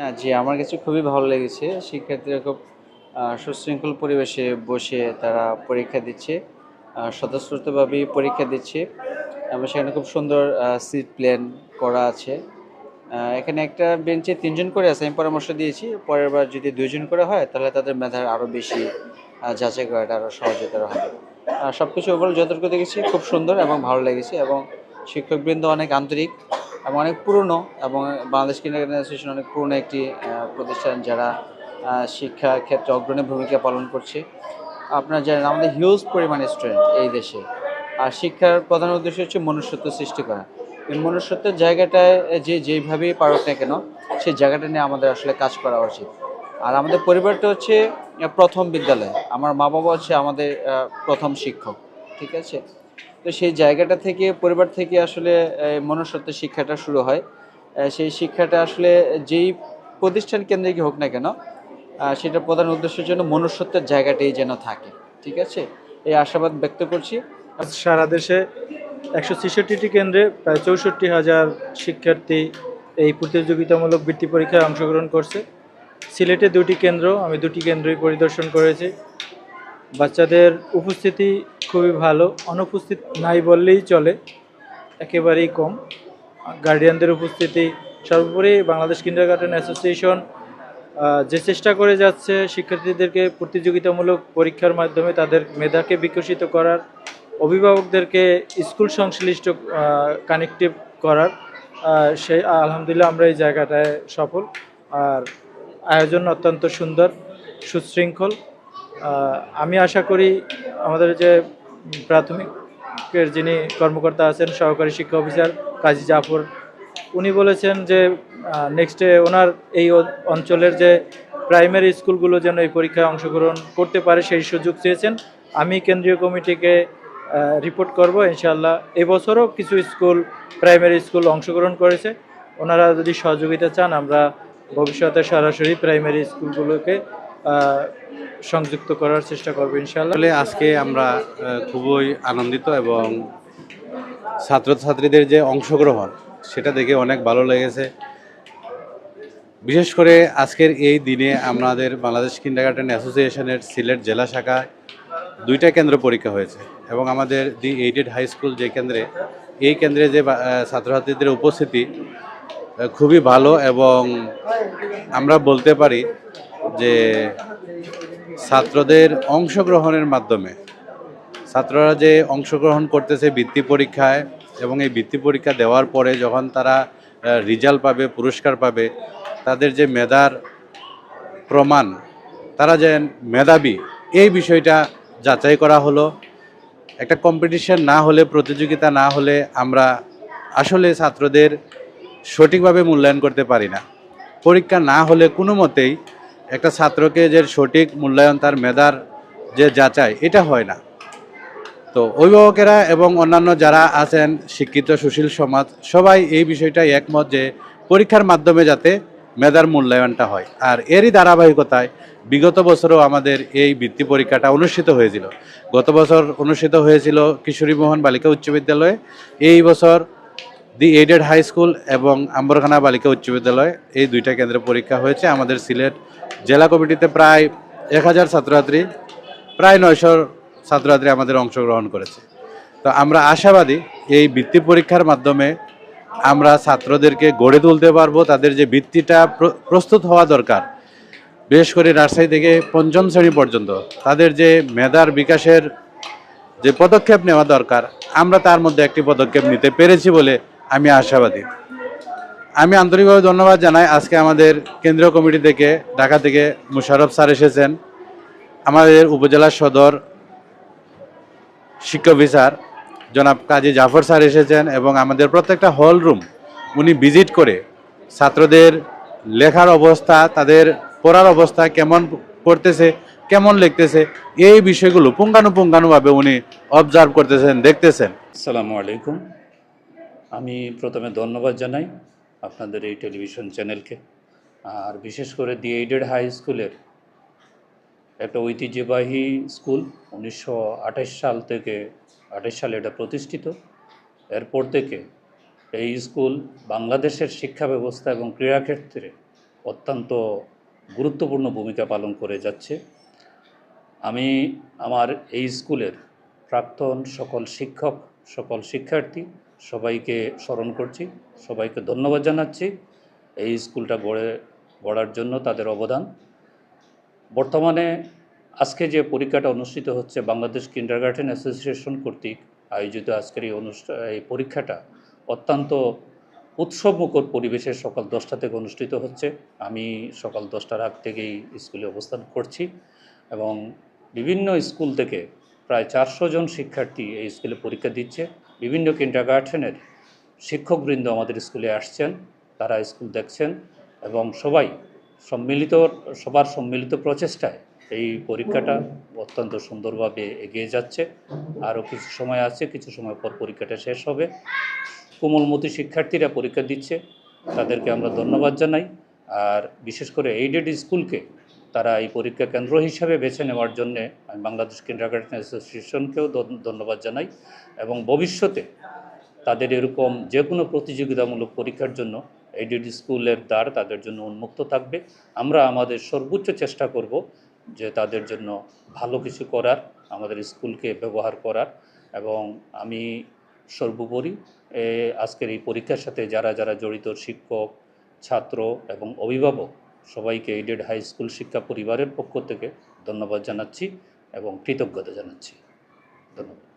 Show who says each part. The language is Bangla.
Speaker 1: হ্যাঁ জি, আমার কাছে খুবই ভালো লেগেছে। শিক্ষার্থীরা খুব সুশৃঙ্খল পরিবেশে বসে তারা পরীক্ষা দিচ্ছে স্বতঃস্ফূর্তভাবেই পরীক্ষা দিচ্ছে এবং সেখানে খুব সুন্দর সিট প্ল্যান করা আছে। এখানে একটা বেঞ্চে তিনজন করে আছে, আমি পরামর্শ দিয়েছি, পরের বার যদি দুইজন করে হয়, তাহলে তাদের মেধার আরও বেশি যাচাই করাটা আরও সহজতর হবে। সব কিছু ওভারঅল যতটুকু দেখেছি, খুব সুন্দর এবং ভালো লেগেছে এবং শিক্ষকবৃন্দ অনেক আন্তরিক। এবং অনেক পুরনো এবং বাংলাদেশ কিন্ডারগার্টেন অ্যাসোসিয়েশন অনেক পুরনো একটি প্রতিষ্ঠান যারা শিক্ষা ক্ষেত্রে অগ্রণী ভূমিকা পালন করছে। আপনারা জানেন আমাদের হিউজ পরিমাণে স্টুডেন্ট এই দেশে। আর শিক্ষার প্রধান উদ্দেশ্য হচ্ছে মনুষ্যত্ব সৃষ্টি করা। এই মনুষ্যত্বের জায়গাটায় যে, যেইভাবেই পারুক না কেন, সেই জায়গাটা নিয়ে আমাদের আসলে কাজ করা উচিত। আর আমাদের পরিবারটা হচ্ছে প্রথম বিদ্যালয়। আমার মা বাবা হচ্ছে আমাদের প্রথম শিক্ষক, ঠিক আছে? তো সেই জায়গাটা থেকে, পরিবার থেকে আসলে মনুষ্যত্বের শিক্ষাটা শুরু হয়। সেই শিক্ষাটা আসলে যেই প্রতিষ্ঠান কেন্দ্রিক হোক না কেন সেটা প্রধান উদ্দেশ্যের জন্য মনুষ্যত্বের জায়গাটাই যেন থাকে। ঠিক আছে? এই আশাবাদ ব্যক্ত করছি।
Speaker 2: সারা দেশে একশো ছেষট্টিটি কেন্দ্রে প্রায় চৌষট্টি হাজার শিক্ষার্থী এই প্রতিযোগিতামূলক বৃত্তি পরীক্ষায় অংশগ্রহণ করছে। সিলেটে দুটি কেন্দ্র, আমি দুটি কেন্দ্রই পরিদর্শন করেছি। বাচ্চাদের উপস্থিতি খুবই ভালো, অনুপস্থিত নাই বললেই চলে, একেবারেই কম। গার্ডিয়ানদের উপস্থিতি, সর্বোপরি বাংলাদেশ কিন্ডারগার্টেন অ্যাসোসিয়েশন যে চেষ্টা করে যাচ্ছে শিক্ষার্থীদেরকে প্রতিযোগিতামূলক পরীক্ষার মাধ্যমে তাদের মেধাকে বিকশিত করার, অভিভাবকদেরকে স্কুল সংশ্লিষ্ট কানেক্টিভ করার সেই আলহামদুলিল্লাহ আমরা এই জায়গাটায় সফল। আর আয়োজন অত্যন্ত সুন্দর, সুশৃঙ্খল। আমি আশা করি আমাদের যে প্রাথমিকের যিনি কর্মকর্তা আছেন, সহকারী শিক্ষা অফিসার কাজী জাফর, উনি বলেছেন যে নেক্সটে ওনার এই অঞ্চলের যে প্রাইমারি স্কুলগুলো যেন এই পরীক্ষায় অংশগ্রহণ করতে পারে সেই সুযোগ চেয়েছেন। আমি কেন্দ্রীয় কমিটিকে রিপোর্ট করব ইনশাল্লাহ এবছরও কিছু স্কুল প্রাইমারি স্কুল অংশগ্রহণ করেছে। ওনারা যদি সহযোগিতা চান, আমরা ভবিষ্যতে সরাসরি প্রাইমারি স্কুলগুলোকে সংযুক্ত করার চেষ্টা করব, ইনশাআল্লাহ।
Speaker 3: আসলে আজকে আমরা খুবই আনন্দিত এবং ছাত্রছাত্রীদের যে অংশগ্রহণ, সেটা দেখে অনেক ভালো লেগেছে। বিশেষ করে আজকের এই দিনে আমাদের বাংলাদেশ কিন্ডারগার্টেন অ্যাসোসিয়েশনের সিলেট জেলা শাখায় দুইটা কেন্দ্র পরীক্ষা হয়েছে এবং আমাদের দি এইডেড হাই স্কুল যে কেন্দ্রে, এই কেন্দ্রে যে ছাত্রছাত্রীদের উপস্থিতি খুবই ভালো এবং আমরা বলতে পারি যে ছাত্রদের অংশগ্রহণের মাধ্যমে, ছাত্ররা যে অংশগ্রহণ করতেছে বৃত্তি পরীক্ষায় এবং এই বৃত্তি পরীক্ষা দেওয়ার পরে যখন তারা রেজাল্ট পাবে, পুরস্কার পাবে, তাদের যে মেধার প্রমাণ, তারা যে মেধাবী, এই বিষয়টা যাচাই করা হলো। একটা কম্পিটিশন না হলে, প্রতিযোগিতা না হলে আমরা আসলে ছাত্রদের সঠিকভাবে মূল্যায়ন করতে পারি না। পরীক্ষা না হলে কোনো মতেই একটা ছাত্রকে যে সঠিক মূল্যায়ন তার মেধার যে যাচাই, এটা হয় না। তো অভিভাবকেরা এবং অন্যান্য যারা আছেন, শিক্ষিত, সুশীল সমাজ, সবাই এই বিষয়টাই একমত যে পরীক্ষার মাধ্যমে যাতে মেধার মূল্যায়নটা হয়। আর এরই ধারাবাহিকতায় বিগত বছরও আমাদের এই বৃত্তি পরীক্ষাটা অনুষ্ঠিত হয়েছিল। গত বছর অনুষ্ঠিত হয়েছিল কিশোরী মোহন বালিকা উচ্চ বিদ্যালয়ে। এই বছর দি এইডেড হাই স্কুল এবং আম্বরখানা বালিকা উচ্চ বিদ্যালয়, এই দুইটা কেন্দ্রে পরীক্ষা হয়েছে। আমাদের সিলেট জেলা কমিটিতে প্রায় এক হাজার ছাত্রছাত্রী, প্রায় নয়শো ছাত্রছাত্রী আমাদের অংশগ্রহণ করেছে। তো আমরা আশাবাদী এই বৃত্তি পরীক্ষার মাধ্যমে আমরা ছাত্রদেরকে গড়ে তুলতে পারব। তাদের যে বৃত্তিটা প্রস্তুত হওয়া দরকার, বিশেষ করে রাজশাহী থেকে পঞ্চম শ্রেণি পর্যন্ত, তাদের যে মেধার বিকাশের যে পদক্ষেপ নেওয়া দরকার, আমরা তার মধ্যে একটি পদক্ষেপ নিতে পেরেছি বলে আমি আশাবাদী। আমি আন্তরিকভাবে ধন্যবাদ জানাই আজকে আমাদের কেন্দ্রীয় কমিটি থেকে, ঢাকা থেকে মুশারফ স্যার এসেছেন, আমাদের উপজেলা সদর শিক্ষা বিচার জনাব কাজী জাফর স্যার এসেছেন এবং আমাদের প্রত্যেকটা হল রুম উনি ভিজিট করে ছাত্রদের লেখার অবস্থা, তাদের পড়ার অবস্থা কেমন করতেছে কেমন লিখতেছে, এই বিষয়গুলো পুঙ্খানুপুঙ্খানুভাবে উনি অবজার্ভ করতেছেন, দেখতেছেন।
Speaker 4: আসসালামু আলাইকুম। আমি প্রথমে ধন্যবাদ জানাই আপনাদের এই টেলিভিশন চ্যানেলকে। আর বিশেষ করে দি এইডেড হাই স্কুলের একটা ঐতিহ্যবাহী স্কুল, উনিশশো আঠাশ সাল থেকে, আঠাশ সালে এটা প্রতিষ্ঠিত। এরপর থেকে এই স্কুল বাংলাদেশের শিক্ষা ব্যবস্থা এবং ক্রীড়াক্ষেত্রে অত্যন্ত গুরুত্বপূর্ণ ভূমিকা পালন করে যাচ্ছে। আমি আমার এই স্কুলের প্রাক্তন সকল শিক্ষক, সকল শিক্ষার্থী সবাইকে স্মরণ করছি, সবাইকে ধন্যবাদ জানাচ্ছি। এই স্কুলটা গড়ে, গড়ার জন্য তাদের অবদান। বর্তমানে আজকে যে পরীক্ষাটা অনুষ্ঠিত হচ্ছে, বাংলাদেশ কিন্ডারগার্টেন অ্যাসোসিয়েশন কর্তৃক আয়োজিত আজকের এই অনুষ্ঠান এই পরীক্ষাটা অত্যন্ত উৎসবমুখর পরিবেশে সকাল দশটা থেকে অনুষ্ঠিত হচ্ছে। আমি সকাল দশটার আগ থেকেই স্কুলে অবস্থান করছি এবং বিভিন্ন স্কুল থেকে প্রায় চারশো জন শিক্ষার্থী এই স্কুলে পরীক্ষা দিচ্ছে। বিভিন্ন কিন্ডারগার্টেনের শিক্ষকবৃন্দ আমাদের স্কুলে আসছেন, তারা স্কুল দেখছেন এবং সবাই সম্মিলিত, সবার সম্মিলিত প্রচেষ্টায় এই পরীক্ষাটা অত্যন্ত সুন্দরভাবে এগিয়ে যাচ্ছে। আরও কিছু সময় আছে, কিছু সময় পর পরীক্ষাটা শেষ হবে। কোমলমতি শিক্ষার্থীরা পরীক্ষা দিচ্ছে, তাদেরকে আমরা ধন্যবাদ জানাই। আর বিশেষ করে এইডেড স্কুলকে তারা এই পরীক্ষা কেন্দ্র হিসাবে বেছে নেওয়ার জন্যে আমি বাংলাদেশ কিন্ডারগার্টেন অ্যাসোসিয়েশনকেও ধন্যবাদ জানাই এবং ভবিষ্যতে তাদের এরকম যে কোনো প্রতিযোগিতামূলক পরীক্ষার জন্য এইডেড স্কুলের দ্বার তাদের জন্য উন্মুক্ত থাকবে। আমরা আমাদের সর্বোচ্চ চেষ্টা করব যে তাদের জন্য ভালো কিছু করার, আমাদের স্কুলকে ব্যবহার করার এবং আমি সর্বোপরি আজকের এই পরীক্ষার সাথে যারা যারা জড়িত শিক্ষক, ছাত্র এবং অভিভাবক সবাইকে এইডেড হাই স্কুল শিক্ষা পরিবারের পক্ষ থেকে ধন্যবাদ জানাচ্ছি এবং কৃতজ্ঞতা জানাচ্ছি। ধন্যবাদ।